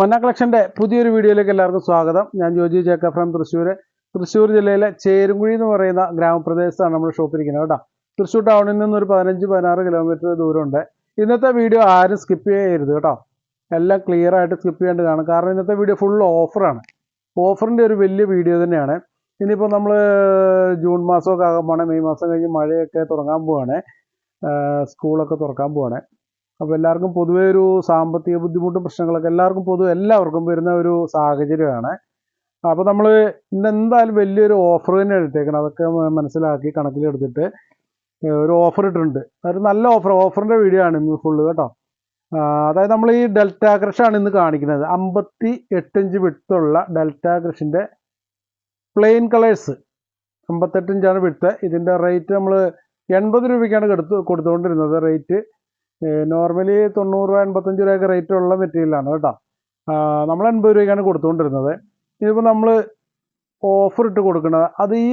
മന്ന കളക്ഷന്റെ പുതിയൊരു വീഡിയോയിലേക്ക് എല്ലാവർക്കും സ്വാഗതം. ഞാൻ ജോജി ജേക്ക ഫ്രം തൃശ്ശൂർ തൃശ്ശൂർ ജില്ലയിലെ ചേരുംകുഴി എന്ന് പറയുന്ന ഗ്രാമപ്രദേശത്താണ് നമ്മൾ ഷോപ്പിരിക്കുന്നത് കേട്ടോ. തൃശ്ശൂർ ടൗണിൽ നിന്ന് ഒരു പതിനഞ്ച് പതിനാറ് കിലോമീറ്റർ ദൂരമുണ്ട്. ഇന്നത്തെ വീഡിയോ ആരും സ്കിപ്പ് ചെയ്യരുത് കേട്ടോ. എല്ലാം ക്ലിയർ ആയിട്ട് സ്കിപ്പ് ചെയ്യാണ്ട് കാണും കാരണം ഇന്നത്തെ വീഡിയോ ഫുൾ ഓഫറാണ് ഓഫറിന്റെ ഒരു വലിയ വീഡിയോ തന്നെയാണ്. ഇനിയിപ്പോൾ നമ്മൾ ജൂൺ മാസമൊക്കെ ആകാൻ മെയ് മാസം കഴിഞ്ഞ് മഴയൊക്കെ തുടങ്ങാൻ പോവാണ്. സ്കൂളൊക്കെ തുറക്കാൻ പോവാണ്. അപ്പോൾ എല്ലാവർക്കും പൊതുവെ ഒരു സാമ്പത്തിക ബുദ്ധിമുട്ടും പ്രശ്നങ്ങളൊക്കെ എല്ലാവർക്കും പൊതുവെ എല്ലാവർക്കും വരുന്ന ഒരു സാഹചര്യമാണ്. അപ്പോൾ നമ്മൾ ഇന്ന് എന്തായാലും വലിയൊരു ഓഫർ തന്നെ എടുത്തേക്കണം. അതൊക്കെ മനസ്സിലാക്കി കണക്കിലെടുത്തിട്ട് ഒരു ഓഫർ ഇട്ടിട്ടുണ്ട്. അതൊരു നല്ല ഓഫർ ഓഫറിന്റെ വീഡിയോ ആണ് ഇന്ന് ഫുള്ള് കേട്ടോ. അതായത് നമ്മൾ ഈ ഡെൽറ്റ ക്രഷാണ് ഇന്ന് കാണിക്കുന്നത്. അമ്പത്തി എട്ടിഞ്ച് വിട്ടുള്ള ഡെൽറ്റ ക്രഷിന്റെ പ്ലെയിൻ കളേഴ്സ് അമ്പത്തെട്ടിഞ്ചാണ് വിട്ട്. ഇതിന്റെ റേറ്റ് നമ്മൾ എൺപത് രൂപയ്ക്കാണ് കൊടുത്തു കൊടുത്തുകൊണ്ടിരുന്നത് റേറ്റ് നോർമലി തൊണ്ണൂറ് രൂപ എൺപത്തഞ്ച് രൂപയൊക്കെ റേറ്റ് ഉള്ള മെറ്റീരിയലാണ് കേട്ടോ. നമ്മൾ എൺപത് രൂപയ്ക്കാണ് കൊടുത്തുകൊണ്ടിരുന്നത്. ഇതിപ്പോൾ നമ്മൾ ഓഫർ ഇട്ട് കൊടുക്കുന്നത് അത് ഈ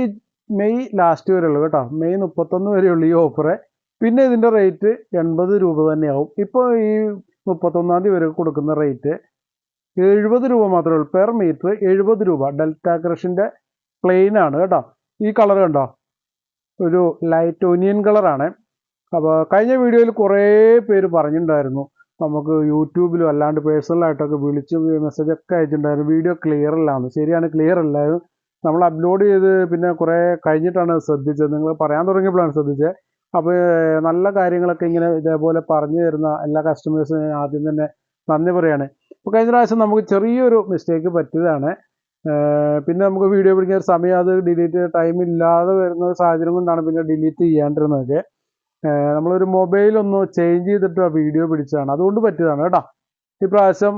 മെയ് ലാസ്റ്റ് വരെ ഉള്ളൂ കേട്ടോ. മെയ് മുപ്പത്തൊന്ന് വരെയുള്ളൂ ഈ ഓഫറ് പിന്നെ ഇതിന്റെ റേറ്റ് എൺപത് രൂപ തന്നെയാവും. ഇപ്പോൾ ഈ മുപ്പത്തൊന്നാം തീയതി വരെ കൊടുക്കുന്ന റേറ്റ് എഴുപത് രൂപ മാത്രമേ ഉള്ളൂ. പെർ മീറ്റർ എഴുപത് രൂപ. ഡെൽറ്റ ക്രഷിന്റെ പ്ലെയിനാണ് കേട്ടോ. ഈ കളർ കണ്ടോ? ഒരു ലൈറ്റ് ഒനിയൻ കളറാണ് അപ്പോൾ കഴിഞ്ഞ വീഡിയോയിൽ കുറേ പേര് പറഞ്ഞിട്ടുണ്ടായിരുന്നു നമുക്ക് യൂട്യൂബിലും അല്ലാണ്ട് പേഴ്സണലായിട്ടൊക്കെ വിളിച്ച് മെസ്സേജ് ഒക്കെ അയച്ചിട്ടുണ്ടായിരുന്നു വീഡിയോ ക്ലിയർ അല്ലാന്ന്. ശരിയാണ് ക്ലിയർ അല്ലായിരുന്നു നമ്മൾ അപ്ലോഡ് ചെയ്ത് പിന്നെ കുറേ കഴിഞ്ഞിട്ടാണ് ശ്രദ്ധിച്ചത്. നിങ്ങൾ പറയാൻ തുടങ്ങിയപ്പോഴാണ് ശ്രദ്ധിച്ചത്. അപ്പോൾ നല്ല കാര്യങ്ങളൊക്കെ ഇങ്ങനെ ഇതേപോലെ പറഞ്ഞു തരുന്ന എല്ലാ കസ്റ്റമേഴ്സിനും ഞാൻ ആദ്യം തന്നെ നന്ദി പറയാണ്. അപ്പോൾ കഴിഞ്ഞ പ്രാവശ്യം നമുക്ക് ചെറിയൊരു മിസ്റ്റേക്ക് പറ്റിയതാണ്. പിന്നെ നമുക്ക് വീഡിയോ പിടിക്കുന്ന ഒരു സമയം അത് ഡിലീറ്റ് ടൈം ഇല്ലാതെ വരുന്ന ഒരു സാഹചര്യം കൊണ്ടാണ് പിന്നെ ഡിലീറ്റ് ചെയ്യാണ്ടിരുന്നതൊക്കെ നമ്മളൊരു മൊബൈൽ ഒന്ന് ചേഞ്ച് ചെയ്തിട്ട് ആ വീഡിയോ പിടിച്ചതാണ്. അതുകൊണ്ട് പറ്റിയതാണ് കേട്ടോ. ഈ പ്രാവശ്യം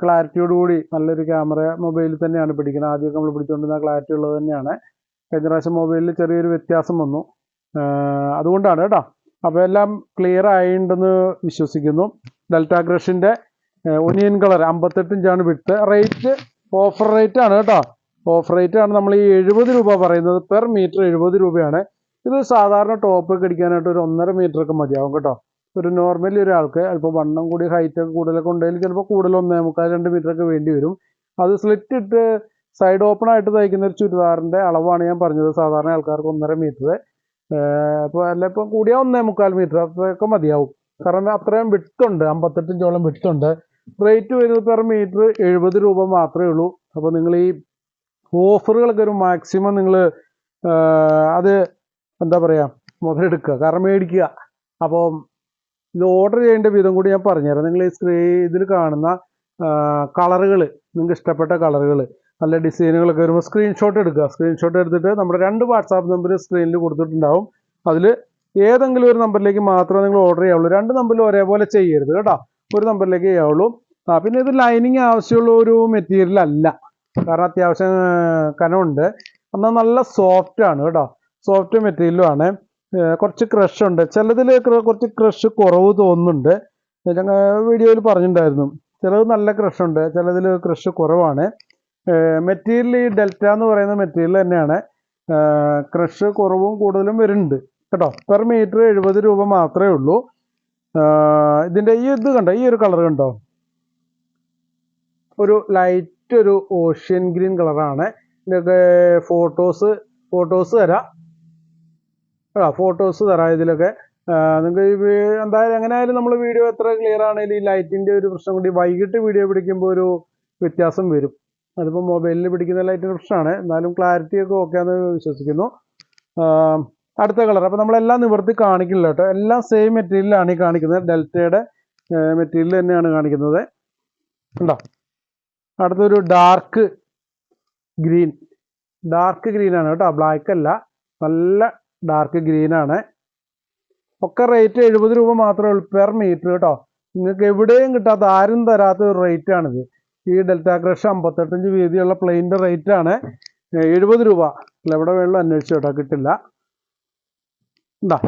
ക്ലാരിറ്റിയോടുകൂടി നല്ലൊരു ക്യാമറ മൊബൈലിൽ തന്നെയാണ് പിടിക്കുന്നത്. ആദ്യമൊക്കെ നമ്മൾ പിടിച്ചുകൊണ്ടിരുന്ന ക്ലാരിറ്റി ഉള്ളത് തന്നെയാണ്. കഴിഞ്ഞ പ്രാവശ്യം മൊബൈലിൽ ചെറിയൊരു വ്യത്യാസം വന്നു. അതുകൊണ്ടാണ് കേട്ടോ. അപ്പോൾ എല്ലാം ക്ലിയർ ആയിട്ടുണ്ടെന്ന് വിശ്വസിക്കുന്നു. ഡെൽറ്റ ക്രഷിന്റെ ഒനിയൻ കളർ അമ്പത്തെട്ട് ഇഞ്ചാണ് വിട്ട് റേറ്റ് ഓഫർ റേറ്റ് ആണ് കേട്ടോ. ഓഫർ റേറ്റ് ആണ് നമ്മൾ ഈ എഴുപത് രൂപ പറയുന്നത്. പെർ മീറ്റർ എഴുപത് രൂപയാണ്. ഇത് സാധാരണ ടോപ്പ് ഒക്കെ അടിക്കാനായിട്ട് ഒരു ഒന്നര മീറ്റർ ഒക്കെ മതിയാവും കേട്ടോ. ഒരു നോർമലി ഒരാൾക്ക് അല്പം വണ്ണം കൂടി ഹൈറ്റ് ഒക്കെ കൂടുതലൊക്കെ ഉണ്ടെങ്കിൽ ചിലപ്പോൾ കൂടുതൽ ഒന്നേ മുക്കാൽ രണ്ട് മീറ്റർ ഒക്കെ വേണ്ടി വരും. അത് സ്ലിറ്റ് ഇട്ട് സൈഡ് ഓപ്പൺ ആയിട്ട് തയ്ക്കുന്ന ഒരു ചുരിദാറിന്റെ അളവാണ് ഞാൻ പറഞ്ഞത്. സാധാരണ ആൾക്കാർക്ക് ഒന്നര മീറ്റർ അപ്പോൾ അല്ല ഇപ്പം കൂടിയ ഒന്നേ മുക്കാൽ മീറ്റർ അത്രയൊക്കെ മതിയാവും. കാരണം അത്രയും വിട്ടുണ്ട് അമ്പത്തെട്ടിഞ്ചോളം വിട്ടുണ്ട് റേറ്റ് വരുന്നത് പെർ മീറ്റർ എഴുപത് രൂപ മാത്രമേ ഉള്ളൂ. അപ്പോൾ നിങ്ങൾ ഈ ഓഫറുകളൊക്കെ ഒരു മാക്സിമം നിങ്ങൾ അത് എന്താ പറയുക മുതലെടുക്കുക. കാരണം മേടിക്കുക. അപ്പോൾ ഇത് ഓർഡർ ചെയ്യേണ്ട വിധം കൂടി ഞാൻ പറഞ്ഞുതരാം. നിങ്ങൾ ഈ സ്ക്രീ ഇതിൽ കാണുന്ന കളറുകൾ നിങ്ങൾക്ക് ഇഷ്ടപ്പെട്ട കളറുകൾ നല്ല ഡിസൈനുകളൊക്കെ വരുമ്പോൾ സ്ക്രീൻഷോട്ട് എടുക്കുക. സ്ക്രീൻഷോട്ട് എടുത്തിട്ട് നമ്മുടെ രണ്ട് വാട്സാപ്പ് നമ്പർ സ്ക്രീനിൽ കൊടുത്തിട്ടുണ്ടാവും. അതിൽ ഏതെങ്കിലും ഒരു നമ്പറിലേക്ക് മാത്രമേ നിങ്ങൾ ഓർഡർ ചെയ്യാവുള്ളൂ. രണ്ട് നമ്പറിലും ഒരേപോലെ ചെയ്യരുത് കേട്ടോ. ഒരു നമ്പറിലേക്ക് ചെയ്യാവുള്ളൂ. ആ പിന്നെ ഇത് ലൈനിങ് ആവശ്യമുള്ള ഒരു മെറ്റീരിയൽ അല്ല. കാരണം അത്യാവശ്യം കനമുണ്ട്. എന്നാൽ നല്ല സോഫ്റ്റ് ആണ് കേട്ടോ. സോഫ്റ്റ് മെറ്റീരിയലും ആണ്. കുറച്ച് ക്രഷ് ഉണ്ട്. ചിലതിൽ കുറച്ച് ക്രഷ് കുറവ് തോന്നുന്നുണ്ട്. ഞങ്ങൾ വീഡിയോയിൽ പറഞ്ഞിട്ടുണ്ടായിരുന്നു. ചിലത് നല്ല ക്രഷ് ഉണ്ട് ചിലതിൽ ക്രഷ് കുറവാണ്. മെറ്റീരിയൽ ഈ ഡെൽറ്റ എന്ന് പറയുന്ന മെറ്റീരിയൽ തന്നെയാണ്. ക്രഷ് കുറവും കൂടുതലും വരുന്നുണ്ട്. കേട്ടോ? പെർ മീറ്റർ എഴുപത് രൂപ മാത്രമേ ഉള്ളൂ. ഇതിന്റെ ഈ ഇത് കണ്ടോ? ഈ ഒരു കളർ കണ്ടോ? ഒരു ലൈറ്റ് ഒരു ഓഷ്യൻ ഗ്രീൻ കളറാണ് ഇതിന്റെയൊക്കെ ഫോട്ടോസ് ഫോട്ടോസ് തരാം. ആ ഫോട്ടോസ് തരാം ഇതിലൊക്കെ. നിങ്ങൾക്ക് എന്തായാലും എങ്ങനെയായാലും നമ്മൾ വീഡിയോ എത്ര ക്ലിയർ ആണെങ്കിലും ഈ ലൈറ്റിന്റെ ഒരു പ്രശ്നം കൂടി വൈകിട്ട് വീഡിയോ പിടിക്കുമ്പോൾ ഒരു വ്യത്യാസം വരും. അതിപ്പോൾ മൊബൈലിൽ പിടിക്കുന്ന ലൈറ്റിന്റെ പ്രശ്നമാണ് എന്നാലും ക്ലാരിറ്റി ഒക്കെ ഓക്കെ ആണെന്ന് വിശ്വസിക്കുന്നു. അടുത്ത കളർ അപ്പോൾ നമ്മളെല്ലാം നിവർത്തി കാണിക്കില്ല കേട്ടോ. എല്ലാം സെയിം മെറ്റീരിയലാണ് ഈ കാണിക്കുന്നത്. ഡെൽറ്റയുടെ മെറ്റീരിയൽ തന്നെയാണ് കാണിക്കുന്നത്. ഉണ്ടോ അടുത്തൊരു ഡാർക്ക് ഗ്രീൻ ഡാർക്ക് ഗ്രീനാണ് കേട്ടോ. ബ്ലാക്ക് അല്ല. നല്ല ഡാർക്ക് ഗ്രീൻ ആണ്. ഒക്കെ റേറ്റ് എഴുപത് രൂപ മാത്രമേ ഉള്ളൂ പെർ മീറ്റർ കേട്ടോ നിങ്ങൾക്ക് എവിടെയും കിട്ടാത്ത ആരും തരാത്ത ഒരു റേറ്റ് ആണിത്. ഈ ഡെൽറ്റ ക്രഷ് അമ്പത്തെട്ടഞ്ച് വീതിയുള്ള പ്ലെയിന്റെ റേറ്റ് ആണ്. എഴുപത് രൂപ. എവിടെ വേണമെങ്കിലും അന്വേഷിച്ചു കേട്ടോ കിട്ടില്ല. എന്താ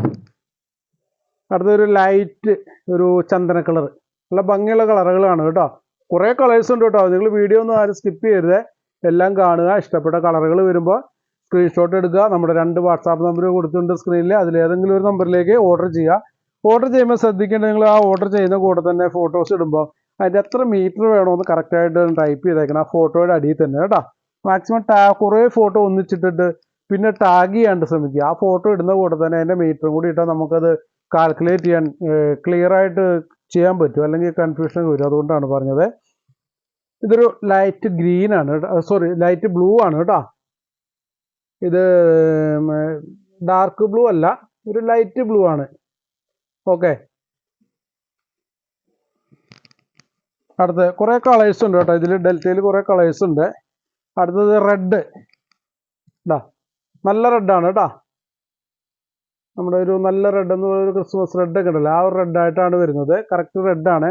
അടുത്തൊരു ലൈറ്റ് ഒരു ചന്ദന കളർ നല്ല ഭംഗിയുള്ള കളറുകളാണ് കേട്ടോ. കുറേ കളേഴ്സ് ഉണ്ട് കേട്ടോ. നിങ്ങൾ വീഡിയോ ഒന്നും ആരും സ്കിപ്പ് ചെയ്യരുത്. എല്ലാം കാണുക. ഇഷ്ടപ്പെട്ട കളറുകൾ വരുമ്പോൾ സ്ക്രീൻഷോട്ട് എടുക്കുക. നമ്മുടെ രണ്ട് വാട്സാപ്പ് നമ്പർ കൊടുത്തിട്ടുണ്ട് സ്ക്രീനിൽ അതിലേതെങ്കിലും ഒരു നമ്പറിലേക്ക് ഓർഡർ ചെയ്യുക. ഓർഡർ ചെയ്യുമ്പോൾ ശ്രദ്ധിക്കേണ്ടത് നിങ്ങൾ ആ ഓർഡർ ചെയ്യുന്ന കൂടെ തന്നെ ഫോട്ടോസ് ഇടുമ്പോൾ അതിന്റെ എത്ര മീറ്റർ വേണമെന്ന് കറക്റ്റായിട്ട് ടൈപ്പ് ചെയ്തേക്കണം ആ ഫോട്ടോയുടെ അടിയിൽ തന്നെ കേട്ടോ. മാക്സിമം ടാ കുറേ ഫോട്ടോ ഒന്നിച്ചിട്ടിട്ട് പിന്നെ ടാഗ് ചെയ്യാണ്ട് ശ്രമിക്കുക. ആ ഫോട്ടോ ഇടുന്ന കൂടെ തന്നെ അതിന്റെ മീറ്ററും കൂടി ഇട്ടാൽ നമുക്കത് കാൽക്കുലേറ്റ് ചെയ്യാൻ ക്ലിയർ ആയിട്ട് ചെയ്യാൻ പറ്റും. അല്ലെങ്കിൽ കൺഫ്യൂഷൻ വരും. അതുകൊണ്ടാണ് പറഞ്ഞത്. ഇതൊരു ലൈറ്റ് ഗ്രീൻ ആണ് സോറി ലൈറ്റ് ബ്ലൂ ആണ് കേട്ടോ. ഇത് ഡാർക്ക് ബ്ലൂ അല്ല ഒരു ലൈറ്റ് ബ്ലൂ ആണ്. ഓക്കെ അടുത്ത് കുറേ കളേഴ്സ് ഉണ്ട് കേട്ടോ. ഇതിൽ ഡെൽറ്റയിൽ കുറേ കളേഴ്സ് ഉണ്ട്. അടുത്തത് റെഡ് ഇതാ നല്ല റെഡാണ് കേട്ടോ നമ്മുടെ ഒരു നല്ല റെഡ് എന്ന് പറയുന്ന ക്രിസ്മസ് റെഡ് ഒക്കെ ഉണ്ടല്ലോ. ആ ഒരു റെഡ് ആയിട്ടാണ് വരുന്നത്. കറക്റ്റ് റെഡാണ്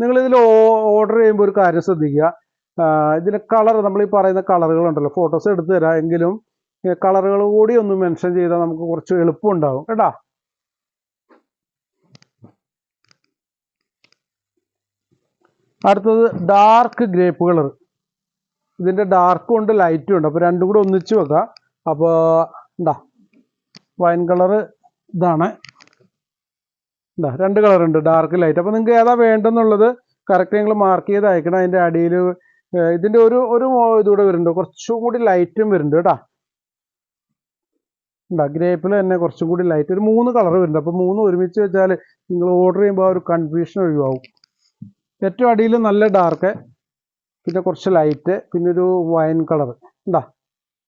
നിങ്ങൾ ഇതിൽ ഓർഡർ ചെയ്യുമ്പോൾ ഒരു കാര്യം ശ്രദ്ധിക്കുക. ഇതിന് കളർ നമ്മൾ ഈ പറയുന്ന കളറുകൾ ഉണ്ടല്ലോ. ഫോട്ടോസ് എടുത്തു തരാം. എങ്കിലും കളറുകൾ കൂടി ഒന്ന് മെൻഷൻ ചെയ്താൽ നമുക്ക് കുറച്ച് എളുപ്പം എളുപ്പമുണ്ടാകും കേട്ടാ? അടുത്തത് ഡാർക്ക് ഗ്രേപ്പ് കളർ ഇതിന്റെ ഡാർക്കും ഉണ്ട് ലൈറ്റും ഉണ്ട്. അപ്പോൾ രണ്ടും കൂടെ ഒന്നിച്ച് വെക്കാം. അപ്പോൾ എന്താ വൈൻ കളർ ഇതാണ്. എന്താ രണ്ട് കളർ ഉണ്ട് ഡാർക്ക് ലൈറ്റ് അപ്പോൾ നിങ്ങൾക്ക് ഏതാ വേണ്ടെന്നുള്ളത് കറക്റ്റ് നിങ്ങൾ മാർക്ക് ചെയ്ത് അയക്കണം. അതിന്റെ അടിയിൽ ഇതിന്റെ ഒരു ഒരു ഇതുകൂടെ വരുന്നുണ്ട്. കുറച്ചും കൂടി ലൈറ്റും വരുന്നുണ്ട് കേട്ടോ? ഉണ്ടാ. ഗ്രേപ്പിൽ തന്നെ കുറച്ചും കൂടി ലൈറ്റ് ഒരു മൂന്ന് കളർ വരുന്നുണ്ട്. അപ്പോൾ മൂന്ന് ഒരുമിച്ച് വെച്ചാൽ നിങ്ങൾ ഓർഡർ ചെയ്യുമ്പോൾ ആ ഒരു കൺഫ്യൂഷൻ ഒഴിവാകും ഏറ്റവും അടിയിൽ നല്ല ഡാർക്ക് പിന്നെ കുറച്ച് ലൈറ്റ് പിന്നെ ഒരു വൈൻ കളർ ഉണ്ടാ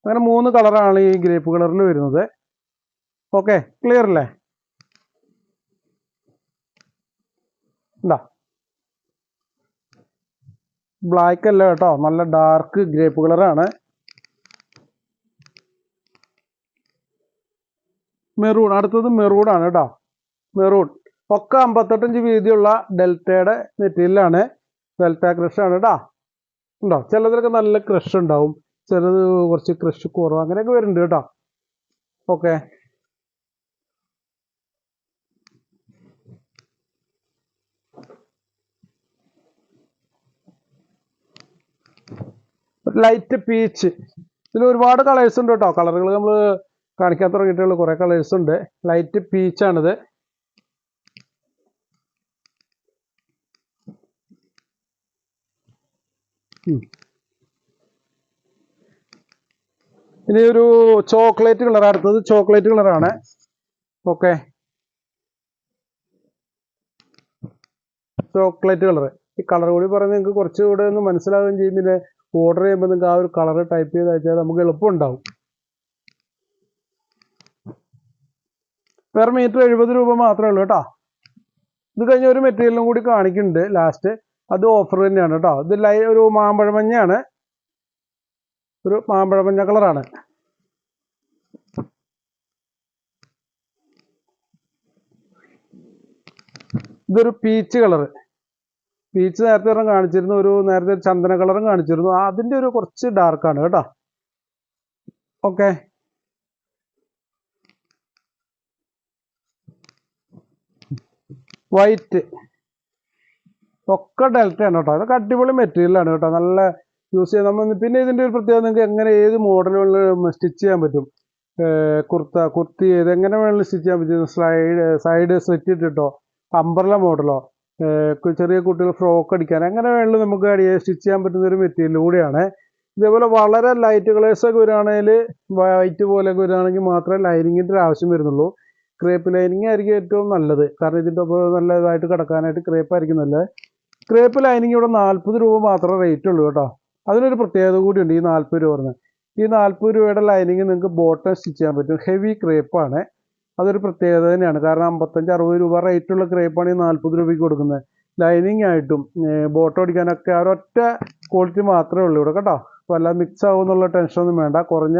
അങ്ങനെ മൂന്ന് കളറാണ് ഈ ഗ്രേപ്പ് കളറിൽ വരുന്നത്. ഓക്കെ ക്ലിയർ അല്ലേ? ഉണ്ടാ ബ്ലാക്ക് അല്ല കേട്ടോ. നല്ല ഡാർക്ക് ഗ്രേപ്പ് കളറാണ് മെറൂൺ. അടുത്തത് മെറൂൺ ആണ് കേട്ടോ മെറൂൺ. ഒക്കെ അമ്പത്തെട്ടഞ്ച് വീതിയുള്ള ഡെൽറ്റയുടെ മെറ്റീരിയലാണ് ഡെൽറ്റ ക്രഷ് ആണ് കേട്ടോ ഉണ്ടോ? ചിലതിലൊക്കെ നല്ല ക്രഷ് ഉണ്ടാവും. ചിലത് കുറച്ച് ക്രഷ് കുറവ് അങ്ങനെയൊക്കെ വരുന്നുണ്ട് കേട്ടോ ഓക്കെ. Light peach. ഇതിൽ ഒരുപാട് കളേഴ്സ് ഉണ്ട് കേട്ടോ കളറുകൾ നമ്മൾ കാണിക്കാൻ തുടങ്ങിയിട്ടുള്ള കുറേ കളേഴ്സ് ഉണ്ട്. ലൈറ്റ് പീച്ചാണിത് ഇനി ഒരു ചോക്ലേറ്റ് കളർ അടുത്തത് ചോക്ലേറ്റ് കളറാണ് ഓക്കെ ചോക്ലേറ്റ് കളർ ഈ കളർ കൂടി പറഞ്ഞ് നിങ്ങൾക്ക് കുറച്ചുകൂടെ ഒന്ന് മനസ്സിലാവുകയും ചെയ്യും. ഓർഡർ ചെയ്യുമ്പോൾ നിങ്ങൾക്ക് ആ ഒരു കളർ ടൈപ്പ് ചെയ്ത് അയച്ചാൽ നമുക്ക് എളുപ്പമുണ്ടാവും. പെർ മീറ്റർ എഴുപത് രൂപ മാത്രമേ ഉള്ളൂ കേട്ടോ. ഇത് കഴിഞ്ഞ ഒരു മെറ്റീരിയലും കൂടി കാണിക്കുന്നുണ്ട് ലാസ്റ്റ് അത് ഓഫർ തന്നെയാണ് കേട്ടോ. ഇത് ലൈ ഒരു മാമ്പഴമഞ്ഞാണ് ഒരു മാമ്പഴമഞ്ഞ കളറാണ് ഇതൊരു പീച്ച് കളറ് പീച്ച് നേരത്തെ ഒരെണ്ണം കാണിച്ചിരുന്നു. ഒരു നേരത്തെ ചന്ദന കളറും കാണിച്ചിരുന്നു. അതിന്റെ ഒരു കുറച്ച് ഡാർക്കാണ് കേട്ടോ. ഓക്കെ വൈറ്റ് ഒക്കെ ഡെൽറ്റയാണ് കേട്ടോ. അതൊക്കെ അടിപൊളി മെറ്റീരിയലാണ് കേട്ടോ. നല്ല യൂസ് ചെയ്യാൻ നമ്മൾ പിന്നെ ഇതിന്റെ ഒരു പ്രത്യേകത നിങ്ങൾക്ക് എങ്ങനെ ഏത് മോഡലുകളിൽ സ്റ്റിച്ച് ചെയ്യാൻ പറ്റും. കുർത്ത കുർത്തി ഏത് എങ്ങനെ വേണമെങ്കിലും സ്റ്റിച്ച് ചെയ്യാൻ പറ്റും. സ്ലൈഡ് സൈഡ് സ്ലിറ്റ് ഇട്ടിട്ടോ? അംബ്രല മോഡലോ ചെറിയ കുട്ടികൾ ഫ്രോക്ക് അടിക്കാൻ എങ്ങനെ വേണമെങ്കിലും നമുക്ക് സ്റ്റിച്ച് ചെയ്യാൻ പറ്റുന്ന ഒരു മെറ്റീരിയൽ കൂടിയാണ്. ഇതേപോലെ വളരെ ലൈറ്റ് കളേഴ്സൊക്കെ വരികയാണെങ്കിൽ വൈറ്റ് പോലെയൊക്കെ വരികയാണെങ്കിൽ മാത്രമേ ലൈനിങ്ങിന്റെ ആവശ്യം വരുന്നുള്ളൂ. ക്രേപ്പ് ലൈനിങ് ആയിരിക്കും ഏറ്റവും നല്ലത്. കാരണം ഇതിന്റെ ഒപ്പം നല്ല ഇതായിട്ട് കിടക്കാനായിട്ട് ക്രേപ്പ് ആയിരിക്കും നല്ലത്. ക്രേപ്പ് ലൈനിങ് ഇവിടെ നാൽപ്പത് രൂപ മാത്രമേ റേറ്റ് ഉള്ളൂ കേട്ടോ. അതിനൊരു പ്രത്യേകത കൂടിയുണ്ട് ഈ നാൽപ്പത് രൂപ പറഞ്ഞത്. ഈ നാൽപ്പത് രൂപയുടെ ലൈനിങ് നിങ്ങൾക്ക് ബോട്ടം സ്റ്റിച്ച് ചെയ്യാൻ പറ്റും. ഹെവി ക്രേപ്പാണ് അതൊരു പ്രത്യേകത തന്നെയാണ്. കാരണം അമ്പത്തഞ്ച് അറുപത് രൂപ റേറ്റുള്ള ക്രേപ്പാണ് ഈ നാൽപ്പത് രൂപയ്ക്ക് കൊടുക്കുന്നത്. ലൈനിങ് ആയിട്ടും ബോട്ടം അടിക്കാനൊക്കെ ആ ഒരൊറ്റ ക്വാളിറ്റി മാത്രമേ ഉള്ളൂ ഇവിടെ കേട്ടോ. അപ്പോൾ അല്ലാതെ മിക്സ് ആകുമെന്നുള്ള ടെൻഷനൊന്നും വേണ്ട. കുറഞ്ഞ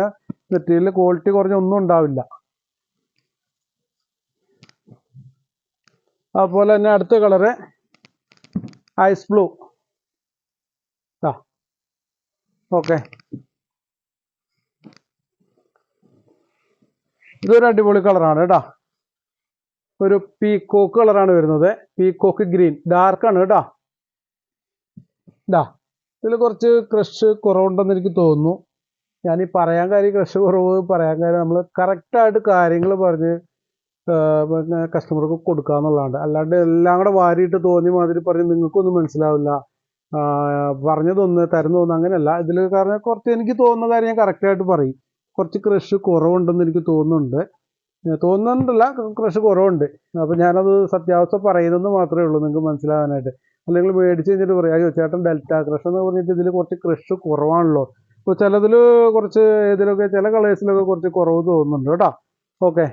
മെറ്റീരിയൽ ക്വാളിറ്റി കുറഞ്ഞ ഒന്നും ഉണ്ടാവില്ല. അതുപോലെ തന്നെ അടുത്ത കളറ് ഐസ് ബ്ലൂ. ആ ഓക്കെ. ഇതൊരു അടിപൊളി കളറാണ് കേട്ടോ. ഒരു പീക്കോക്ക് കളറാണ് വരുന്നത്. Peacock green. ഡാർക്കാണ് കേട്ടോ. ഇതാ ഇതിൽ കുറച്ച് ക്രഷ് കുറവുണ്ടെന്ന് എനിക്ക് തോന്നുന്നു. ഞാൻ പറയാൻ കാര്യം ക്രഷ് കുറവ് പറയാൻ കാര്യം നമ്മൾ കറക്റ്റായിട്ട് കാര്യങ്ങൾ പറഞ്ഞ് പിന്നെ കസ്റ്റമർക്ക് കൊടുക്കുക എന്നുള്ളതാണ്. അല്ലാണ്ട് എല്ലാം കൂടെ വാരിയിട്ട് തോന്നിയ മാതിരി പറഞ്ഞ് നിങ്ങൾക്കൊന്നും മനസ്സിലാവില്ല. പറഞ്ഞതൊന്ന് തരുന്നതൊന്ന് അങ്ങനെയല്ല. ഇതിൽ കാരണം കുറച്ച് എനിക്ക് തോന്നുന്ന കാര്യം ഞാൻ കറക്റ്റായിട്ട് പറയും. കുറച്ച് ക്രഷ് കുറവുണ്ടെന്ന് എനിക്ക് തോന്നുന്നുണ്ട്. തോന്നുന്നുണ്ടല്ല ക്രഷ് കുറവുണ്ട്. അപ്പോൾ ഞാനത് സത്യാവസ്ഥ പറയുന്നെന്ന് മാത്രമേ ഉള്ളൂ നിങ്ങൾക്ക് മനസ്സിലാവാനായിട്ട്. അല്ലെങ്കിൽ മേടിച്ച് കഴിഞ്ഞിട്ട് പറയാം അയ്യോ ചേട്ടൻ ഡെൽറ്റ ക്രഷ് എന്ന് പറഞ്ഞിട്ട് ഇതിൽ കുറച്ച് ക്രഷ് കുറവാണല്ലോ. ഇപ്പോൾ ചിലതിൽ കുറച്ച് ഇതിലൊക്കെ ചില കളേഴ്സിലൊക്കെ കുറച്ച് കുറവ് തോന്നുന്നുണ്ട് കേട്ടോ. Okay.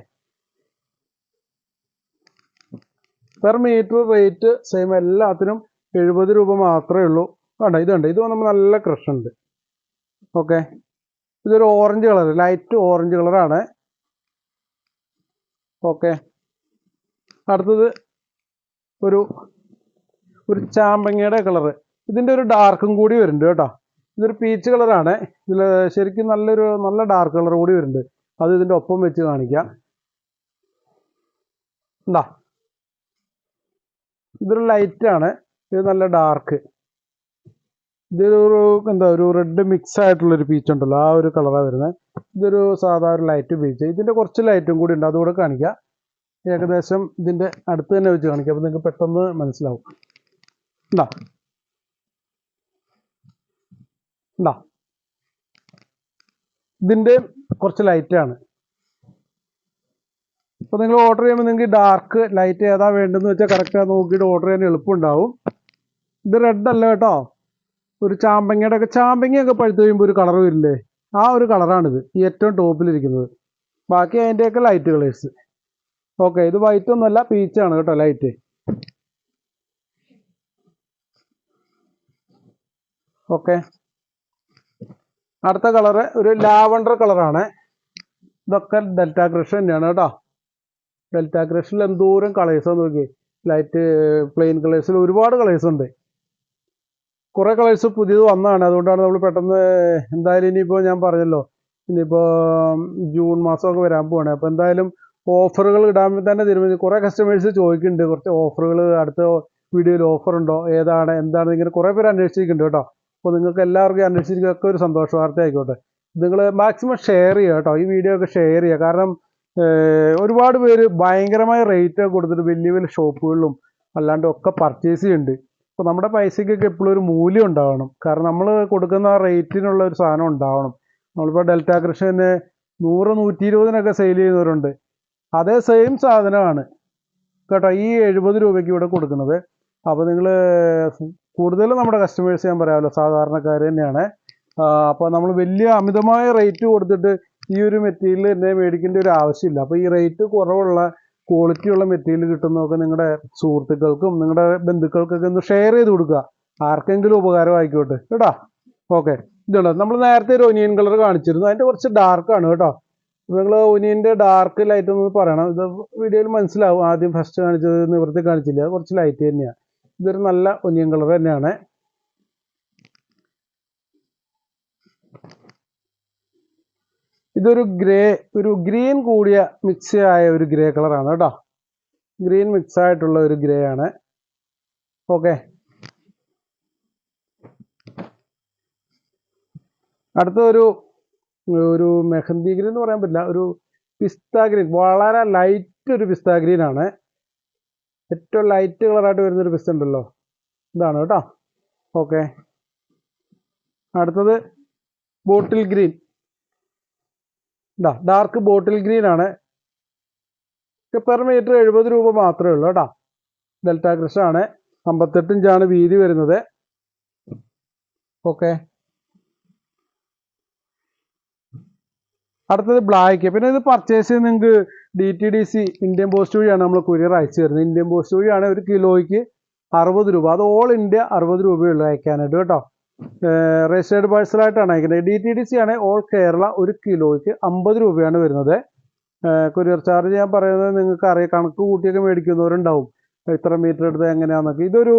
Per metre rate same എല്ലാത്തിനും എഴുപത് രൂപ മാത്രമേ ഉള്ളൂ. വേണ്ട ഇത് കണ്ട് ഇത് നമ്മൾ നല്ല ഉണ്ട്. ഓക്കെ ഇതൊരു ഓറഞ്ച് കളർ ലൈറ്റ് ഓറഞ്ച് കളറാണ് ഓക്കെ അടുത്തത് ഒരു ഒരു ചാമ്പങ്ങയുടെ കളറ് ഇതിന്റെ ഒരു ഡാർക്കും കൂടി വരുന്നുണ്ട് കേട്ടോ. ഇതൊരു പീച്ച് കളറാണ് ഇതിൽ ശരിക്കും നല്ലൊരു നല്ല ഡാർക്ക് കളർ കൂടി വരുന്നുണ്ട്. അത് ഇതിന്റെ ഒപ്പം വെച്ച് കാണിക്കാം. എന്താ ഇതൊരു ലൈറ്റ് ആണ്. ഇത് നല്ല ഡാർക്ക് ഇതൊരു എന്താ ഒരു റെഡ് മിക്സ് ആയിട്ടുള്ളൊരു പീച്ച് ഉണ്ടല്ലോ. ആ ഒരു കളറാണ് വരുന്നത്. ഇതൊരു സാധാരണ ലൈറ്റ് പീച്ച് ഇതിന്റെ കുറച്ച് ലൈറ്റും കൂടി ഉണ്ട്. അതുകൂടെ കാണിക്കാം. ഏകദേശം ഇതിന്റെ അടുത്ത് തന്നെ വെച്ച് കാണിക്കാം. അപ്പോൾ നിങ്ങൾക്ക് പെട്ടെന്ന് മനസ്സിലാവും. ഉണ്ടാ ഉണ്ടാ ഇതിന്റെ കുറച്ച് ലൈറ്റ് ആണ് അപ്പോൾ നിങ്ങൾ ഓർഡർ ചെയ്യുമ്പോൾ നിങ്ങൾക്ക് ഡാർക്ക് ലൈറ്റ് ഏതാ വേണ്ടതെന്ന് വെച്ചാൽ കറക്റ്റ് നോക്കിയിട്ട് ഓർഡർ ചെയ്യാൻ എളുപ്പമുണ്ടാവും. ഇത് റെഡ് അല്ല കേട്ടോ. ഒരു ചാമ്പങ്ങയുടെ ഒക്കെ ചാമ്പങ്ങയൊക്കെ പഴുത്ത് കഴിയുമ്പോൾ ഒരു കളർ വരില്ലേ? ആ ഒരു കളറാണിത് ഈ ഏറ്റവും ടോപ്പിലിരിക്കുന്നത് ബാക്കി അതിന്റെയൊക്കെ ലൈറ്റ് കളേഴ്സ് ഓക്കെ ഇത് വൈറ്റ് ഒന്നുമല്ല പീച്ചാണ് കേട്ടോ ലൈറ്റ് ഓക്കെ അടുത്ത കളറ് ഒരു ലാവണ്ടർ കളറാണ് ഇതൊക്കെ ഡെൽറ്റ ക്രഷ് തന്നെയാണ് കേട്ടോ. ഡെൽറ്റ ക്രഷിൽ എന്തോരം കളേഴ്സ് നോക്കി ലൈറ്റ് പ്ലെയിൻ കളേഴ്സിൽ ഒരുപാട് കളേഴ്സ് ഉണ്ട്. കുറേ കളേഴ്സ് പുതിയത് വന്നതാണ്. അതുകൊണ്ടാണ് നമ്മൾ പെട്ടെന്ന് എന്തായാലും ഇനിയിപ്പോൾ ഞാൻ പറഞ്ഞല്ലോ. ഇനിയിപ്പോൾ ജൂൺ മാസമൊക്കെ വരാൻ പോവാണ്. അപ്പോൾ എന്തായാലും ഓഫറുകൾ ഇടാൻ തന്നെ തീരുമാനിച്ചു. കുറേ കസ്റ്റമേഴ്സ് ചോദിക്കുന്നുണ്ട്. കുറച്ച് ഓഫറുകൾ അടുത്ത വീഡിയോയിൽ ഓഫറുണ്ടോ ഏതാണ്? എന്താണ്? ഇങ്ങനെ കുറേ പേര് അന്വേഷിച്ചിരിക്കുന്നുണ്ട് കേട്ടോ. അപ്പോൾ നിങ്ങൾക്ക് എല്ലാവർക്കും അന്വേഷിച്ചിരിക്കൊക്കെ ഒരു സന്തോഷ വാർത്ത ആയിക്കോട്ടെ. നിങ്ങൾ മാക്സിമം ഷെയർ ചെയ്യുക കേട്ടോ. ഈ വീഡിയോ ഒക്കെ ഷെയർ ചെയ്യുക. കാരണം ഒരുപാട് പേര് ഭയങ്കരമായ റേറ്റ് ഒക്കെ കൊടുത്തിട്ട് വലിയ വലിയ ഷോപ്പുകളിലും അല്ലാണ്ടും ഒക്കെ പർച്ചേസ് ചെയ്യുന്നുണ്ട്. അപ്പോൾ നമ്മുടെ പൈസയ്ക്കൊക്കെ എപ്പോഴും ഒരു മൂല്യം ഉണ്ടാവണം. കാരണം നമ്മൾ കൊടുക്കുന്ന ആ റേറ്റിനുള്ള ഒരു സാധനം ഉണ്ടാവണം. നമ്മളിപ്പോൾ ഡെൽറ്റ കൃഷി തന്നെ നൂറ് നൂറ്റി ഇരുപതിനൊക്കെ സെയിൽ ചെയ്യുന്നവരുണ്ട്. അതേ സെയിം സാധനമാണ് കേട്ടോ ഈ എഴുപത് രൂപയ്ക്ക് ഇവിടെ കൊടുക്കുന്നത്. അപ്പോൾ നിങ്ങൾ കൂടുതലും നമ്മുടെ കസ്റ്റമേഴ്സ് ഞാൻ പറയാമല്ലോ സാധാരണക്കാർ തന്നെയാണ്. അപ്പോൾ നമ്മൾ വലിയ അമിതമായ റേറ്റ് കൊടുത്തിട്ട് ഈ ഒരു മെറ്റീരിയൽ തന്നെ മേടിക്കേണ്ട ഒരു ആവശ്യമില്ല. അപ്പോൾ ഈ റേറ്റ് കുറവുള്ള ക്വാളിറ്റിയുള്ള മെറ്റീരിയൽ കിട്ടുന്നതൊക്കെ നിങ്ങളുടെ സുഹൃത്തുക്കൾക്കും നിങ്ങളുടെ ബന്ധുക്കൾക്കൊക്കെ ഒന്ന് ഷെയർ ചെയ്ത് കൊടുക്കുക. ആർക്കെങ്കിലും ഉപകാരം ആയിക്കോട്ടെ കേട്ടോ ഓക്കെ ഇതുണ്ട് നമ്മൾ നേരത്തെ ഒരു ഒനിയൻ കളർ കാണിച്ചിരുന്നു. അതിന്റെ കുറച്ച് ഡാർക്കാണ് കേട്ടോ. നിങ്ങൾ ഒനിയന്റെ ഡാർക്ക് ലൈറ്റ് ഒന്ന് പറയണം. ഇത് വീഡിയോയിൽ മനസ്സിലാവും. ആദ്യം ഫസ്റ്റ് കാണിച്ചത് നിവൃത്തി കാണിച്ചില്ല. കുറച്ച് ലൈറ്റ് തന്നെയാണ് ഇതൊരു നല്ല ഒനിയൻ കളർ തന്നെയാണ്. ഇതൊരു ഗ്രേ ഒരു ഗ്രീൻ കൂടിയ മിക്സ് ആയ ഒരു ഗ്രേ കളറാണ് കേട്ടോ. ഗ്രീൻ മിക്സ് ആയിട്ടുള്ള ഒരു ഗ്രേ ആണ്. ഓക്കെ. അടുത്ത ഒരു ഒരു മെഹന്തി ഗ്രീൻ എന്ന് പറയാൻ പറ്റില്ല. ഒരു പിസ്ത ഗ്രീൻ. വളരെ ലൈറ്റ് ഒരു പിസ്ത ഗ്രീൻ ആണ്. ഏറ്റവും ലൈറ്റ് കളറായിട്ട് വരുന്നൊരു പിസ്ത ഉണ്ടല്ലോ. ഇതാണ് കേട്ടോ. ഓക്കെ. അടുത്തത് ബോട്ടിൽ ഗ്രീൻ. ഇതാ ഡാർക്ക് ബോട്ടിൽ ഗ്രീൻ ആണ്. പെർ മീറ്റർ എഴുപത് രൂപ മാത്രമേ ഉള്ളൂ കേട്ടോ. ഡെൽറ്റ കൃഷ ആണ്. അമ്പത്തെട്ട് ഇഞ്ചാണ് വീതി വരുന്നത്. ഓക്കെ അടുത്തത് ബ്ലാക്ക് പിന്നെ ഇത് പർച്ചേസ് ചെയ്ത് നിങ്ങൾക്ക് D T D C Indian post വഴിയാണ് നമ്മൾ കൊറിയർ അയച്ചു തരുന്നത്. ഇന്ത്യൻ പോസ്റ്റ് വഴിയാണ് ഒരു കിലോയ്ക്ക് അറുപത് രൂപ. അത് ഓൾ ഇന്ത്യ അറുപത് രൂപയുള്ളൂ അയക്കാനായിട്ട് കേട്ടോ. രജിസ്റ്റേർഡ് പാഴ്സലായിട്ടാണ് അയക്കുന്നത്. ഡി ടി ഡി സി ആണ് ഓൾ കേരള ഒരു കിലോയ്ക്ക് അമ്പത് രൂപയാണ് വരുന്നത്. കൊറിയർ ചാർജ് ഞാൻ പറയുന്നത് നിങ്ങൾക്ക് അറിയാം. കണക്ക് കൂട്ടിയൊക്കെ മേടിക്കുന്നവരുണ്ടാവും. ഇത്ര മീറ്റർ എടുത്ത് എങ്ങനെയാണെന്നൊക്കെ ഇതൊരു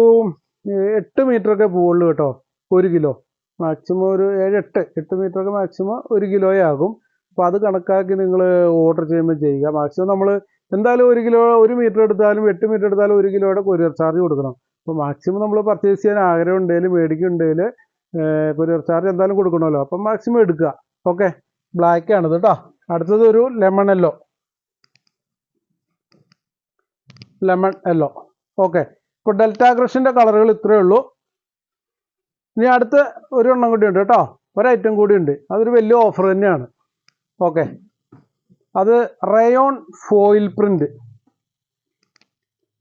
എട്ട് മീറ്റർ ഒക്കെ പോവുള്ളൂ കേട്ടോ. ഒരു കിലോ. മാക്സിമം ഒരു ഏഴ് എട്ട്. എട്ട് മീറ്റർ ഒക്കെ മാക്സിമം ഒരു കിലോയേ ആകും. അപ്പോൾ അത് കണക്കാക്കി നിങ്ങൾ ഓർഡർ ചെയ്യുമ്പോൾ ചെയ്യുക. മാക്സിമം നമ്മൾ എന്തായാലും ഒരു കിലോ ഒരു മീറ്റർ എടുത്താലും എട്ട് മീറ്റർ എടുത്താലും ഒരു കിലോയുടെ കൊറിയർ ചാർജ് കൊടുക്കണം. അപ്പോൾ മാക്സിമം നമ്മൾ പർച്ചേസ് ചെയ്യാൻ ആഗ്രഹം ഉണ്ടെങ്കിൽ മേടിക്കുന്നുണ്ടെങ്കിൽ കൊറിയർ ചാർജ് എന്തായാലും കൊടുക്കണമല്ലോ. അപ്പം മാക്സിമം എടുക്കുക. ഓക്കെ ബ്ലാക്ക് ആണിത് കേട്ടോ അടുത്തത് ഒരു ലെമൺ എല്ലോ ലെമൺ എല്ലോ ഓക്കെ ഇപ്പോൾ ഡെൽറ്റ ക്രഷിന്റെ കളറുകൾ ഇത്രയേ ഉള്ളൂ. ഇനി അടുത്ത ഒരു എണ്ണം കൂടി ഉണ്ട് കേട്ടോ ഒരൈറ്റം കൂടി ഉണ്ട്. അതൊരു വലിയ ഓഫർ തന്നെയാണ്. ഓക്കെ അത് റയോൺ ഫോയിൽ പ്രിന്റ്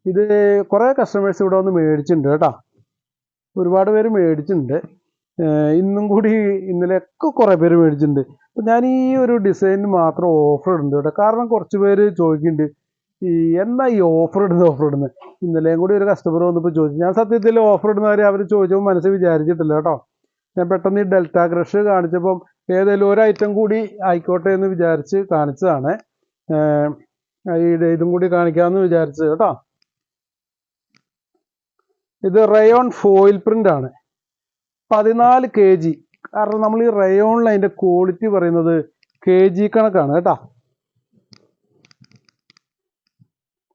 ഇത് കുറേ കസ്റ്റമേഴ്സ് ഇവിടെ വന്ന് മേടിച്ചിട്ടുണ്ട് കേട്ടോ ഒരുപാട് പേര് മേടിച്ചിട്ടുണ്ട്. ഇന്നും കൂടി ഇന്നലെയൊക്കെ കുറേ പേര് മേടിച്ചിട്ടുണ്ട്. അപ്പം ഞാൻ ഈ ഒരു ഡിസൈനിന് മാത്രം ഓഫർ ഇടുന്നുണ്ട് കേട്ടോ. കാരണം കുറച്ച് പേര് ചോദിക്കുന്നുണ്ട് ഈ എന്നാ ഈ ഓഫർ ഇടുന്നത് ഓഫർ ഇടുന്നത്? ഇന്നലെയും കൂടി ഒരു കസ്റ്റമർ വന്നപ്പോൾ ചോദിച്ചു. ഞാൻ സത്യത്തിൽ ഓഫർ ഇടുന്നവരെ അവർ ചോദിച്ചപ്പോൾ മനസ്സിൽ വിചാരിച്ചിട്ടില്ല കേട്ടോ. ഞാൻ പെട്ടെന്ന് ഈ ഡെൽറ്റ ക്രഷ് കാണിച്ചപ്പം ഏതെങ്കിലും ഒരു ഐറ്റം കൂടി ആയിക്കോട്ടെ എന്ന് വിചാരിച്ച് കാണിച്ചതാണ്. ഈ ഇതും കൂടി കാണിക്കാമെന്ന് വിചാരിച്ചത് കേട്ടോ. ഇത് റയോൺ ഫോയിൽ പ്രിന്റ് ആണ്. പതിനാല് കെ ജി കാരണം നമ്മൾ ഈ റയോണിൽ അതിന്റെ ക്വാളിറ്റി പറയുന്നത് കെ ജി കണക്കാണ് കേട്ടോ.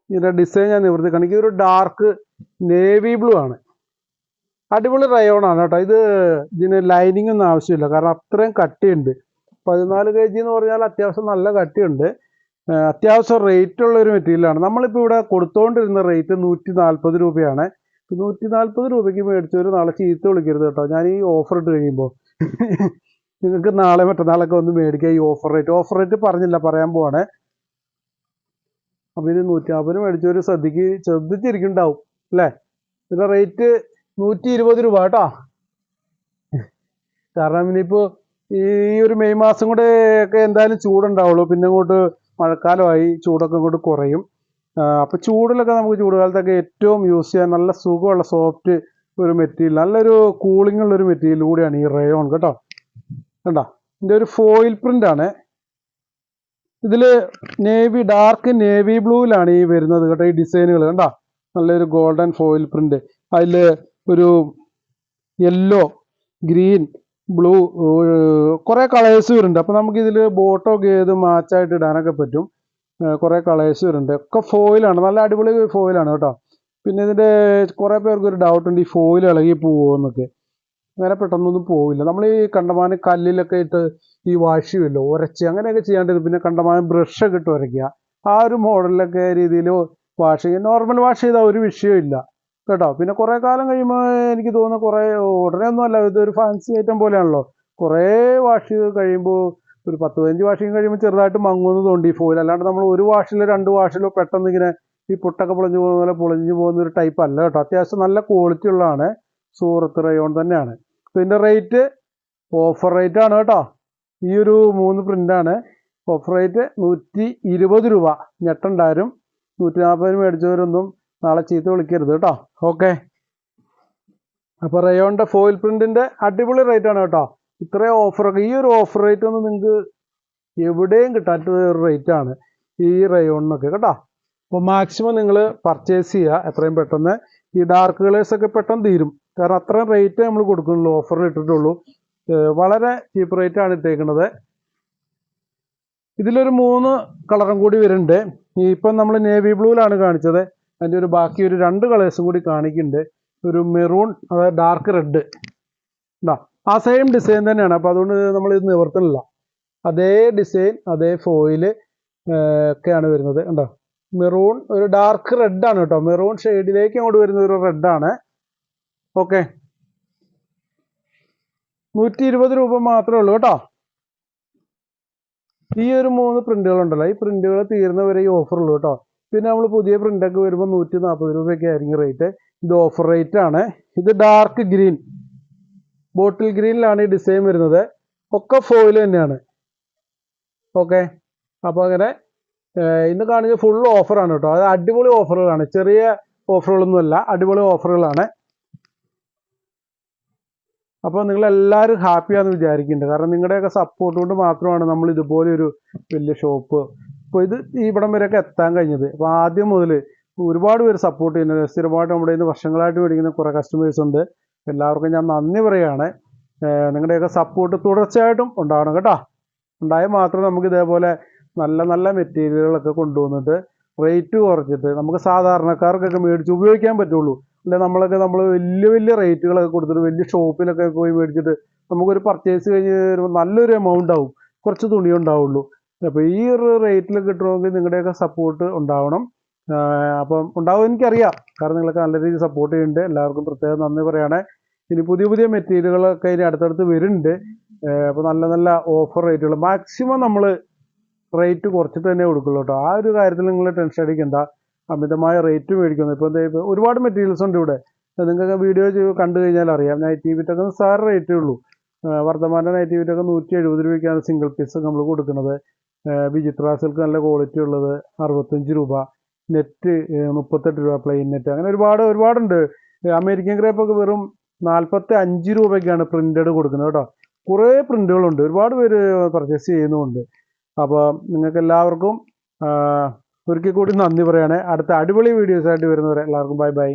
ഇതിന്റെ ഡിസൈൻ ഞാൻ നിവൃത്തി കാണിക്കും. ഒരു ഡാർക്ക് നേവി ബ്ലൂ ആണ്. അടിപൊളി റയോൺ ആണ് കേട്ടോ. ഇത് ഇതിന് ലൈനിങ് ഒന്നും ആവശ്യമില്ല. കാരണം അത്രയും കട്ടിയുണ്ട്. പതിനാല് കെ ജി എന്ന് പറഞ്ഞാൽ അത്യാവശ്യം നല്ല കട്ടിയുണ്ട്. അത്യാവശ്യം റേറ്റ് ഉള്ള ഒരു മെറ്റീരിയലാണ് നമ്മളിപ്പോൾ ഇവിടെ കൊടുത്തുകൊണ്ടിരുന്ന റേറ്റ് നൂറ്റി നാൽപ്പത് രൂപയാണ്. നൂറ്റി നാൽപ്പത് രൂപയ്ക്ക് മേടിച്ചവർ നാളെ ചീത്ത വിളിക്കരുത് കേട്ടോ. ഞാൻ ഈ ഓഫർ ഇട്ട് കഴിയുമ്പോൾ നിങ്ങൾക്ക് നാളെ മറ്റന്നാളൊക്കെ ഒന്ന് മേടിക്കുക ഈ ഓഫർ റേറ്റ് ഓഫർ റേറ്റ് പറഞ്ഞില്ല പറയാൻ പോവാണ്. അപ്പോൾ ഇത് നൂറ്റി നാൽപ്പത് മേടിച്ചവർ ശ്രദ്ധിക്ക് ശ്രദ്ധിച്ചിരിക്കുന്നുണ്ടാവും അല്ലേ? ഇതിന്റെ റേറ്റ് നൂറ്റി ഇരുപത് രൂപ കേട്ടോ. കാരണം ഇനിയിപ്പോൾ ഈ ഒരു മെയ് മാസം കൂടെ ഒക്കെ എന്തായാലും ചൂടുണ്ടാവുള്ളൂ. പിന്നെ അങ്ങോട്ട് മഴക്കാലമായി ചൂടൊക്കെ അങ്ങോട്ട് കുറയും. അപ്പോൾ ചൂടിലൊക്കെ നമുക്ക് ചൂടുകാലത്തൊക്കെ ഏറ്റവും യൂസ് ചെയ്യാൻ നല്ല സുഖമുള്ള സോഫ്റ്റ് ഒരു മെറ്റീരിയൽ നല്ലൊരു കൂളിംഗ് ഉള്ള ഒരു മെറ്റീരിയൽ കൂടിയാണ് ഈ റയോൺ കേട്ടോ. കണ്ടോ? ഇതിന്റെ ഒരു ഫോയിൽ പ്രിന്റ് ആണ്. ഇതിൽ നേവി ഡാർക്ക് നേവി ബ്ലൂവിലാണ് ഈ വരുന്നത് കേട്ടോ ഈ ഡിസൈനുകൾ കണ്ടോ? നല്ലൊരു ഗോൾഡൻ ഫോയിൽ പ്രിന്റ് അതിൽ ഒരു യെല്ലോ ഗ്രീൻ ബ്ലൂ കുറേ കളേഴ്സ് വരുന്നുണ്ട്. അപ്പോൾ നമുക്ക് ഇതിൽ ബോട്ടൊക്കെ ഏത് മാച്ചായിട്ട് ഇടാനൊക്കെ പറ്റും. കുറേ കളേഴ്സ് വരുന്നുണ്ട്. ഒക്കെ ഫോയിലാണ് നല്ല അടിപൊളി ഫോയിലാണ് കേട്ടോ. പിന്നെ ഇതിന്റെ കുറേ പേർക്ക് ഒരു ഡൗട്ട് ഉണ്ട് ഈ ഫോയിൽ ഇളകി പോവുമെന്നൊക്കെ അങ്ങനെ പെട്ടെന്നൊന്നും പോവില്ല. നമ്മൾ ഈ കണ്ടമാനം കല്ലിലൊക്കെ ഇട്ട് ഈ വാഷ് ചെയ്യുമല്ലോ ഉരച്ച് അങ്ങനെയൊക്കെ ചെയ്യാണ്ടിരുന്നു പിന്നെ കണ്ടമാനം ബ്രഷൊക്കെ ഇട്ട് ഉരയ്ക്കുക. ആ ഒരു മോഡലിലൊക്കെ രീതിയിൽ വാഷ് ചെയ്യുക. നോർമൽ വാഷ് ചെയ്താൽ ഒരു വിഷയമില്ല കേട്ടോ. പിന്നെ കുറേ കാലം കഴിയുമ്പോൾ എനിക്ക് തോന്നുന്നു കുറേ ഉടനെ ഒന്നും അല്ല ഇതൊരു ഫാൻസി ഐറ്റം പോലെയാണല്ലോ. കുറേ വാഷ് ചെയ്ത് കഴിയുമ്പോൾ ഒരു പത്ത് പതിനഞ്ച് വാഷിങ് കഴിയുമ്പോൾ ചെറുതായിട്ട് മങ്ങുമെന്ന് തോണ്ടി പോകില്ല അല്ലാണ്ട് നമ്മൾ ഒരു വാഷിലോ രണ്ട് വാഷിലോ പെട്ടെന്ന് ഇങ്ങനെ ഈ പുട്ടൊക്കെ പൊളിഞ്ഞു പോകുന്ന പോലെ പൊളിഞ്ഞു പോകുന്ന ഒരു ടൈപ്പ് അല്ല കേട്ടോ. അത്യാവശ്യം നല്ല ക്വാളിറ്റി ഉള്ളതാണ്. സൂറത്ത് റയോൺ തന്നെയാണ്. ഇതിന്റെ റേറ്റ് ഓഫർ റേറ്റ് ആണ് കേട്ടോ. ഈ ഒരു മൂന്ന് പ്രിന്റാണ് ഓഫർ റേറ്റ് നൂറ്റി ഇരുപത് രൂപ. ഞെട്ടുണ്ടായാലും നൂറ്റി നാൽപ്പതിന് മേടിച്ചവരൊന്നും നാളെ ചീത്ത വിളിക്കരുത് കേട്ടോ. ഓക്കെ അപ്പോൾ റയോണിന്റെ ഫോയിൽ പ്രിന്റിന്റെ അടിപൊളി റേറ്റ് ആണ് കേട്ടോ. ഇത്രയും ഓഫറൊക്കെ ഈ ഒരു ഓഫർ റേറ്റ് ഒന്നും നിങ്ങൾക്ക് എവിടെയും കിട്ടാത്ത ഒരു റേറ്റ് ആണ് ഈ റയോണിനൊക്കെ കേട്ടോ. അപ്പോൾ മാക്സിമം നിങ്ങൾ പർച്ചേസ് ചെയ്യുക എത്രയും പെട്ടെന്ന്. ഈ ഡാർക്ക് കളേഴ്സ് ഒക്കെ പെട്ടെന്ന് തീരും. കാരണം അത്രയും റേറ്റ് നമ്മൾ കൊടുക്കുന്നുള്ളൂ ഓഫറിൽ ഇട്ടിട്ടുള്ളൂ. വളരെ ചീപ്പ് റേറ്റ് ആണ് ഇട്ടേക്കുന്നത് ഇതിലൊരു മൂന്ന് കളറും കൂടി വരുന്നുണ്ട്. ഇപ്പം നമ്മൾ നേവി ബ്ലൂവിലാണ് കാണിച്ചത്. അതിന്റെ ഒരു ബാക്കി ഒരു രണ്ട് കളേഴ്സും കൂടി കാണിക്കുന്നുണ്ട്. ഒരു മെറൂൺ അതായത് ഡാർക്ക് റെഡ് ഉണ്ടാ ആ സെയിം ഡിസൈൻ തന്നെയാണ്. അപ്പോൾ അതുകൊണ്ട് നമ്മൾ ഇത് നിവർത്തണില്ല അതേ ഡിസൈൻ അതേ ഫോയിൽ ഒക്കെയാണ് വരുന്നത് ഉണ്ടോ മെറൂൺ ഒരു ഡാർക്ക് റെഡ് ആണ് കേട്ടോ. മെറൂൺ ഷെയ്ഡിലേക്ക് അങ്ങോട്ട് വരുന്ന ഒരു റെഡ് ആണ്. ഓക്കെ നൂറ്റി ഇരുപത് രൂപ മാത്രമേ ഉള്ളൂ കേട്ടോ. ഈ ഒരു മൂന്ന് പ്രിന്റുകൾ ഉണ്ടല്ലോ. ഈ പ്രിന്റുകൾ തീരുന്നവരെ ഈ ഓഫർ ഉള്ളൂ കേട്ടോ. പിന്നെ നമ്മൾ പുതിയ പ്രിന്റൊക്കെ വരുമ്പോൾ നൂറ്റി നാൽപ്പത് രൂപയൊക്കെ ആയിരിക്കും റേറ്റ് ഇത് ഓഫർ റേറ്റ് ആണ്. ഇത് ഡാർക്ക് ഗ്രീൻ ബോട്ടിൽ ഗ്രീനിലാണ് ഈ ഡിസൈൻ വരുന്നത്. ഒക്കെ ഫോയിൽ തന്നെയാണ്. ഓക്കെ അപ്പോൾ അങ്ങനെ ഇന്ന് കാണിച്ച ഫുൾ ഓഫറാണ് കേട്ടോ. അത് അടിപൊളി ഓഫറുകളാണ് ചെറിയ ഓഫറുകളൊന്നുമല്ല അടിപൊളി ഓഫറുകളാണ് അപ്പോൾ നിങ്ങൾ എല്ലാവരും ഹാപ്പിയാണെന്ന് വിചാരിക്കുന്നുണ്ട്. കാരണം നിങ്ങളുടെയൊക്കെ സപ്പോർട്ട് കൊണ്ട് മാത്രമാണ് നമ്മൾ ഇതുപോലെ ഒരു വലിയ ഷോപ്പ് ഇപ്പോൾ ഇത് ഇവിടം വരെയൊക്കെ എത്താൻ കഴിഞ്ഞത്. അപ്പോൾ ആദ്യം മുതൽ ഒരുപാട് പേര് സപ്പോർട്ട് ചെയ്യുന്നത് സ്ഥിരമായിട്ട് നമ്മുടെ ഇന്ന് വർഷങ്ങളായിട്ട് മേടിക്കുന്ന കുറേ കസ്റ്റമേഴ്സ് ഉണ്ട്. എല്ലാവർക്കും ഞാൻ നന്ദി പറയുകയാണ്. നിങ്ങളുടെയൊക്കെ സപ്പോർട്ട് തുടർച്ചയായിട്ടും ഉണ്ടാവണം കേട്ടോ. ഉണ്ടായാൽ മാത്രം നമുക്ക് ഇതേപോലെ നല്ല നല്ല മെറ്റീരിയലുകളൊക്കെ കൊണ്ടുവന്നിട്ട് റേറ്റ് കുറച്ചിട്ട് നമുക്ക് സാധാരണക്കാർക്കൊക്കെ മേടിച്ച് ഉപയോഗിക്കാൻ പറ്റുള്ളൂ. അല്ലെ നമ്മളൊക്കെ നമ്മൾ വലിയ വലിയ റേറ്റുകളൊക്കെ കൊടുത്തിട്ട് വലിയ ഷോപ്പിലൊക്കെ പോയി മേടിച്ചിട്ട് നമുക്കൊരു പർച്ചേസ് കഴിഞ്ഞ് വരുമ്പോൾ നല്ലൊരു എമൗണ്ട് ആവും. കുറച്ച് തുണി ഉണ്ടാവുള്ളൂ. അപ്പോൾ ഈ ഒരു റേറ്റിൽ കിട്ടണമെങ്കിൽ നിങ്ങളുടെയൊക്കെ സപ്പോർട്ട് ഉണ്ടാവണം. അപ്പം ഉണ്ടാവും എനിക്കറിയാം. കാരണം നിങ്ങളൊക്കെ നല്ല രീതിയിൽ സപ്പോർട്ട് ചെയ്യുന്നുണ്ട്. എല്ലാവർക്കും പ്രത്യേകം നന്ദി പറയുകയാണ്. ഇനി പുതിയ പുതിയ മെറ്റീരിയലുകളൊക്കെ ഇനി അടുത്തടുത്ത് വരുന്നുണ്ട്. അപ്പോൾ നല്ല നല്ല ഓഫർ റേറ്റുകൾ മാക്സിമം നമ്മൾ റേറ്റ് കുറച്ചിട്ട് തന്നെ കൊടുക്കുള്ളൂ കേട്ടോ. ആ ഒരു കാര്യത്തിൽ നിങ്ങൾ ടെൻഷൻ അടിക്കണ്ട. അമിതമായ റേറ്റ് മേടിക്കുന്നു. ഇപ്പോൾ എന്താ ഒരുപാട് മെറ്റീരിയൽസ് ഉണ്ട് ഇവിടെ. നിങ്ങൾക്ക് വീഡിയോ കണ്ടു കഴിഞ്ഞാൽ അറിയാം. നൈറ്റ് വിറ്റൊക്കെ സാറ് റേറ്റേ ഉള്ളൂ. വർദ്ധമാന്റെ നൈറ്റ് വിറ്റൊക്കെ നൂറ്റി എഴുപത് രൂപയ്ക്കാണ് സിംഗിൾ പീസ് നമ്മൾ കൊടുക്കുന്നത്. വിചിത്ര സിൽക്ക് നല്ല ക്വാളിറ്റി ഉള്ളത് അറുപത്തഞ്ച് രൂപ. നെറ്റ് മുപ്പത്തെട്ട് രൂപ പ്ലെയിൻ നെറ്റ് അങ്ങനെ ഒരുപാട് ഒരുപാടുണ്ട്. അമേരിക്കൻ ഗ്രേപ്പൊക്കെ വെറും നാൽപ്പത്തി അഞ്ച് രൂപയ്ക്കാണ് പ്രിന്റഡ് കൊടുക്കുന്നത് കേട്ടോ. കുറേ പ്രിന്റുകളുണ്ട് ഒരുപാട് പേര് പർച്ചേസ് ചെയ്യുന്നുമുണ്ട്. അപ്പോൾ നിങ്ങൾക്ക് എല്ലാവർക്കും ഒരിക്കൽ കൂടി നന്ദി പറയണേ. അടുത്ത അടിപൊളി വീഡിയോസ് ആയിട്ട് വരുന്നവരെ എല്ലാവർക്കും. Bye bye